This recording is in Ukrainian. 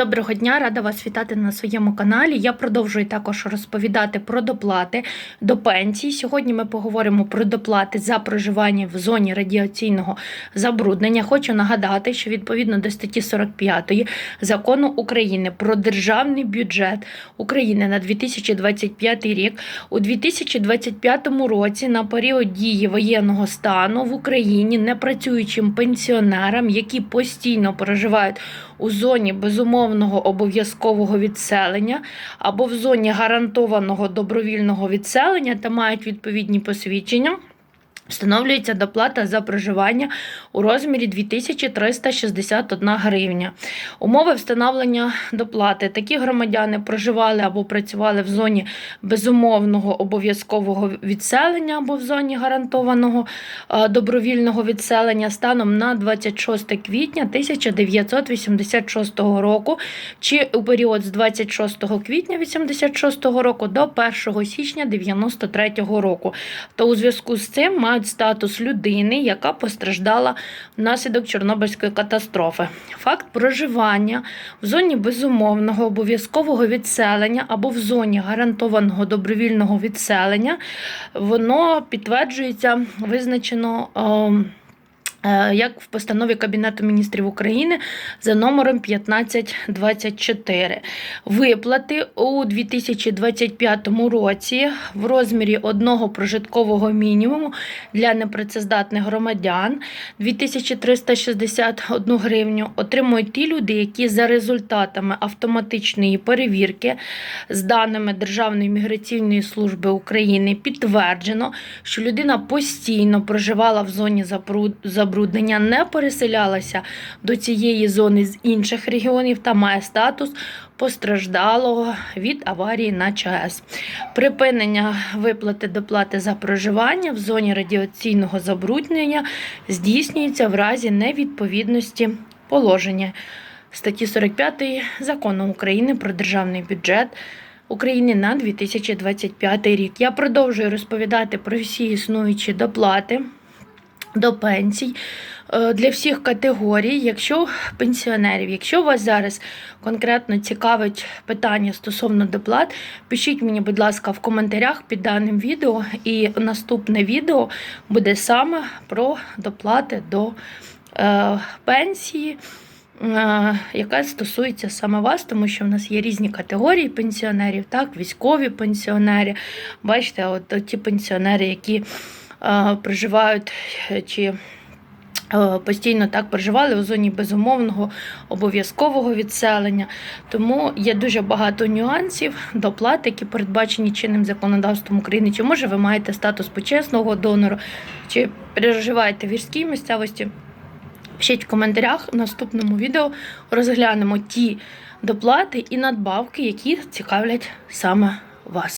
Доброго дня, рада вас вітати на своєму каналі. Я продовжую також розповідати про доплати до пенсії. Сьогодні ми поговоримо про доплати за проживання в зоні радіаційного забруднення. Хочу нагадати, що відповідно до статті 45 закону України про державний бюджет України на 2025 рік у 2025 році на період дії воєнного стану в Україні непрацюючим пенсіонерам, які постійно проживають у зоні безумовного обов'язкового відселення або в зоні гарантованого добровільного відселення та мають відповідні посвідчення. Встановлюється доплата за проживання у розмірі 2361 гривня. Умови встановлення доплати. Такі громадяни проживали або працювали в зоні безумовного обов'язкового відселення або в зоні гарантованого е, добровільного відселення станом на 26 квітня 1986 року чи у період з 26 квітня 1986 року до 1 січня 1993 року. То у зв'язку з цим мають статус людини, яка постраждала внаслідок Чорнобильської катастрофи. Факт проживання в зоні безумовного обов'язкового відселення або в зоні гарантованого добровільного відселення, воно підтверджується визначено. Е, Як в постанові Кабінету міністрів України за номером 1524. Виплати у 2025 році в розмірі одного прожиткового мінімуму для непрацездатних громадян 2361 гривню отримують ті люди, які за результатами автоматичної перевірки з даними Державної міграційної служби України підтверджено, що людина постійно проживала в зоні запру- забруднення, не переселялася до цієї зони з інших регіонів та має статус постраждалого від аварії на ЧАЕС. Припинення виплати доплати за проживання в зоні радіаційного забруднення здійснюється в разі невідповідності положення статті 45 закону України про державний бюджет. України на 2025 рік. Я продовжую розповідати про всі існуючі доплати до пенсій е, для всіх категорій, якщо пенсіонерів, якщо вас зараз конкретно цікавить питання стосовно доплат, пишіть мені, будь ласка, в коментарях під даним відео, і наступне відео буде саме про доплати до е, пенсії. е, Яка стосується саме вас, тому що в нас є різні категорії пенсіонерів, так, військові пенсіонери. Бачите, от, ті пенсіонери, які проживають е, чи е, постійно так проживали у зоні безумовного обов'язкового відселення. Тому є дуже багато нюансів, доплат, які передбачені чинним законодавством України. Чи може ви маєте статус почесного донору, чи проживаєте в гірській місцевості? Пишіть в коментарях в наступному відео розглянемо ті доплати і надбавки, які цікавлять саме вас.